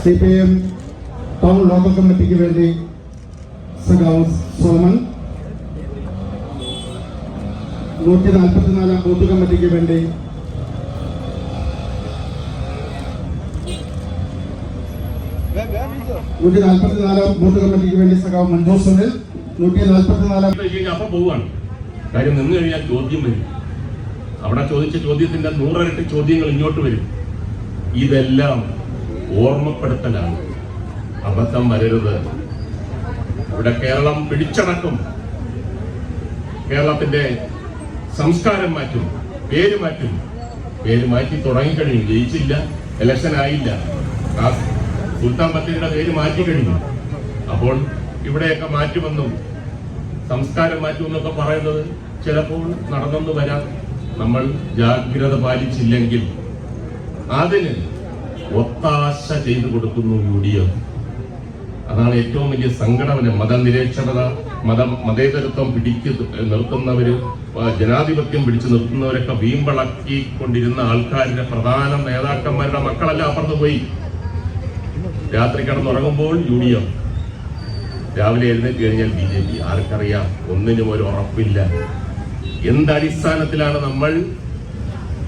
C P M town local കമ്മിറ്റിക്ക് വേണ്ടി സഖാവ് സോമൻ നൂറ്റി നാൽപ്പത്തിനാലാം ബൂത്ത് കമ്മിറ്റിക്ക് വേണ്ടി നൂറ്റി നാൽപ്പത്തിനാലാം ബൂത്ത് കമ്മിറ്റിക്ക് വേണ്ടി സഖാവ് മഞ്ജു സുനിൽ നൂറ്റി നാൽപ്പത്തിനാലാം അപ്പൊ പോവാണ്. കാര്യം നിന്ന് കഴിഞ്ഞാൽ ചോദ്യം വരും. അവിടെ ചോദിച്ച ചോദ്യത്തിന്റെ നൂറരട്ടി ചോദ്യങ്ങൾ ഇങ്ങോട്ട് വരും. ഇതെല്ലാം ഓർമ്മപ്പെടുത്തലാണ്. അബദ്ധം വരരുത്. ഇവിടെ കേരളം പിടിച്ചടക്കും. കേരളത്തിന്റെ സംസ്കാരം മാറ്റും. പേര് മാറ്റും. പേര് മാറ്റി തുടങ്ങിക്കഴിഞ്ഞു ജയിച്ചില്ല. ഇലക്ഷൻ ആയില്ല. സുൽത്താൻ ബത്തേരിയുടെ പേര് മാറ്റി കഴിഞ്ഞു. അപ്പോൾ ഇവിടെയൊക്കെ മാറ്റുമെന്നും സംസ്കാരം മാറ്റുമെന്നൊക്കെ പറയുന്നത് ചിലപ്പോൾ നടന്നെന്ന് വരാം. നമ്മൾ ജാഗ്രത പാലിച്ചില്ലെങ്കിൽ അതിന് ഒത്താശ ചെയ്തു കൊടുക്കുന്നു യു ഡി എഫ് അതാണ് ഏറ്റവും വലിയ സംഘടന. മതനിരക്ഷരത മതം മതേതരത്വം പിടിച്ച് നിർത്തുന്നവര് ജനാധിപത്യം പിടിച്ചു നിർത്തുന്നവരൊക്കെ വീമ്പളക്കിക്കൊണ്ടിരുന്ന ആൾക്കാരുടെ പ്രധാന നേതാക്കന്മാരുടെ മക്കളെല്ലാം അപ്പുറത്ത് പോയി. രാത്രി കിടന്നുറങ്ങുമ്പോൾ യു ഡി എഫ് രാവിലെ എഴുന്നേറ്റ് കഴിഞ്ഞാൽ ബി ജെ പി. ആർക്കറിയാം? ഒന്നിനും ഒരു ഉറപ്പില്ല. എന്തടിസ്ഥാനത്തിലാണ് നമ്മൾ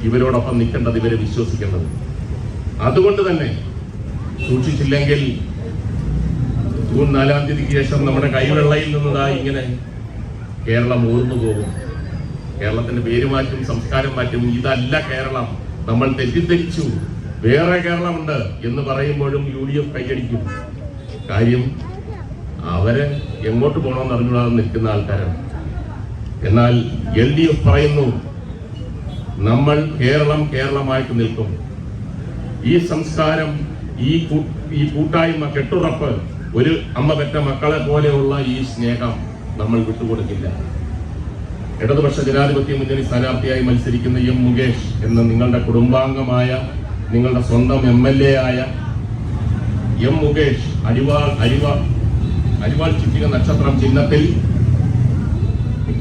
ഇവരോടൊപ്പം നിൽക്കേണ്ടത് ഇവരെ വിശ്വസിക്കേണ്ടത്? അതുകൊണ്ട് തന്നെ സൂക്ഷിച്ചില്ലെങ്കിൽ ജൂൺ നാലാം തീയതിക്ക് ശേഷം നമ്മുടെ കൈവെള്ളയിൽ നിന്നതാ ഇങ്ങനെ കേരളം ഊർന്നു പോകും. കേരളത്തിന്റെ പേര് മാറ്റും സംസ്കാരം മാറ്റും. ഇതല്ല കേരളം. നമ്മൾ തെറ്റിദ്ധരിച്ചു. വേറെ കേരളമുണ്ട് എന്ന് പറയുമ്പോഴും യു ഡി എഫ് കൈയടിക്കും. കാര്യം അവരെ എങ്ങോട്ട് പോകണമെന്ന് അറിഞ്ഞുകൂടാതെ നിൽക്കുന്ന ആൾക്കാരാണ്. എന്നാൽ എൽ ഡി എഫ് പറയുന്നു നമ്മൾ കേരളം കേരളമായിട്ട് നിൽക്കും. ഈ സംസ്കാരം ഈ ഈ കൂട്ടായ്മ കെട്ടുറപ്പ് ഒരു അമ്മ പെറ്റ മക്കളെ പോലെയുള്ള ഈ സ്നേഹം നമ്മൾ വിട്ടുകൊടുക്കില്ല. ഇടതുപക്ഷ ജനാധിപത്യ മുന്നണി സ്ഥാനാർത്ഥിയായി മത്സരിക്കുന്ന എം മുകേഷ് എന്ന നിങ്ങളുടെ കുടുംബാംഗമായ നിങ്ങളുടെ സ്വന്തം എം എൽ എ ആയ എം മുകേഷ് അരിവാൾ അരിവാൾ അരിവാൾ ചുറ്റിക നക്ഷത്രം ചിഹ്നത്തിൽ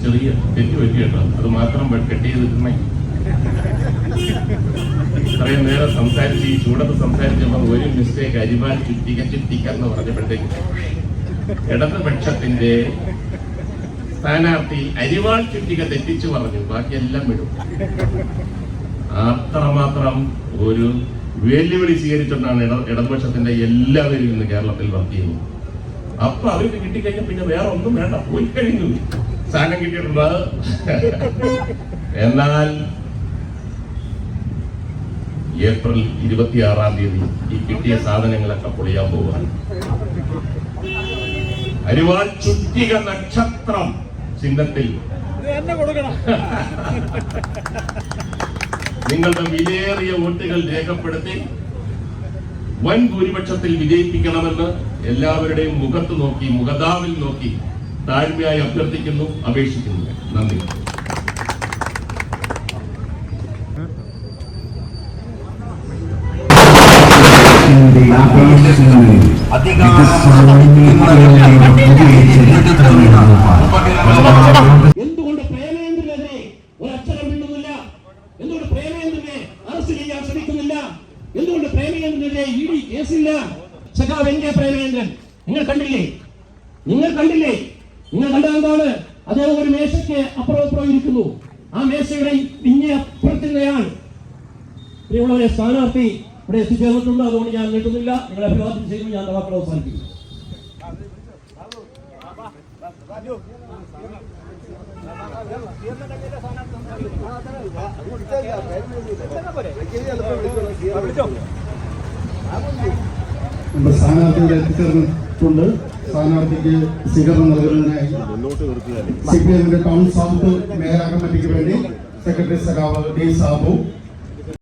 ചെറിയ തെറ്റ് പറ്റി കേട്ടോ. അത് മാത്രം കെട്ടി ചെയ്തിട്ടുണ്ടെങ്കിൽ ഇത്രയും നേരം സംസാരിച്ച് ഈ ചൂടത്ത് സംസാരിച്ചപ്പോൾ ഒരു മിസ്റ്റേക്ക് അരിമാൻ ചുറ്റിക്ക ചുറ്റിക്ക എന്ന് പറഞ്ഞപ്പോഴത്തേക്ക് ഇടതുപക്ഷത്തിന്റെ സ്ഥാനാർത്ഥി അരിവാൾ ചുറ്റിക തെറ്റിച്ചു പറഞ്ഞു. ബാക്കിയെല്ലാം വിടും. അത്രമാത്രം ഒരു വെല്ലുവിളി സ്വീകരിച്ചുകൊണ്ടാണ് ഇട ഇടതുപക്ഷത്തിന്റെ എല്ലാവരും ഇന്ന് കേരളത്തിൽ വർക്ക് ചെയ്യുന്നത്. അപ്പൊ അവർക്ക് കിട്ടിക്കഴിഞ്ഞാൽ പിന്നെ വേറെ ഒന്നും വേണ്ട. പോയി കഴിഞ്ഞു. സ്ഥാനം കിട്ടിയിട്ടുണ്ട്? എന്നാൽ ഏപ്രിൽ ഇരുപത്തിയാറാം തീയതി ഈ കിട്ടിയ സാധനങ്ങളൊക്കെ പൊളിയാൻ പോവുകയാണ്. അരിവാൾ ചുറ്റിക നക്ഷത്രം ചിഹ്നത്തിൽ. നിങ്ങളുടെ വിലയേറിയ വോട്ടുകൾ രേഖപ്പെടുത്തി വൻ ഭൂരിപക്ഷത്തിൽ വിജയിപ്പിക്കണമെന്ന് എല്ലാവരുടെയും മുഖത്ത് നോക്കി മുഖതാവിൽ നോക്കി താഴ്മയായി അഭ്യർത്ഥിക്കുന്നു അപേക്ഷിക്കുന്നു. നന്ദി. എന്തുകൊണ്ട് പ്രേമേന്ദ്രനെതിരെ ഒരു അക്ഷരം മിണ്ടുന്നില്ല? എന്തുകൊണ്ട് പ്രേമേന്ദ്രനെ അറസ്റ്റ് ചെയ്യാൻ ശ്രമിക്കുന്നില്ല? എന്തുകൊണ്ട് പ്രേമേന്ദ്രനെതിരെ ഇ ഡി കേസില്ല? സഖാവ് എന്റെ പ്രേമേന്ദ്രൻ നിങ്ങൾ കണ്ടില്ലേ? നിങ്ങൾ കണ്ടില്ലേ? നിങ്ങൾ കണ്ടത് എന്താണ്? അദ്ദേഹം ഒരു മേശയ്ക്ക് അപ്പുറം അപ്പുറം ഇരിക്കുന്നു. ആ മേശയുടെ ഇങ്ങേ അപ്പുറത്തിനെയാണ് പ്രിയമുള്ളവരെ സ്ഥാനാർത്ഥി ഇവിടെ എത്തിച്ചേർന്നിട്ടുണ്ട്. അതുകൊണ്ട് ഞാൻ നീട്ടുന്നില്ല. നിങ്ങളെ അഭിവാദ്യം ചെയ്യുമ്പോൾ ഞാൻ വാക്കുകൾ അവസാനിപ്പിക്കും നമ്മുടെ സ്ഥാനാർത്ഥിയുടെ എത്തിച്ചേർന്നിട്ടുണ്ട്. സ്ഥാനാർത്ഥിക്ക് സ്വീകരണം നൽകുന്നതിനായി സി പി എമ്മിന്റെ ടൗൺ സൗത്ത് മേഖലാ കമ്മിറ്റിക്ക് വേണ്ടി സെക്രട്ടറി സഖാവ് ഡി സാബു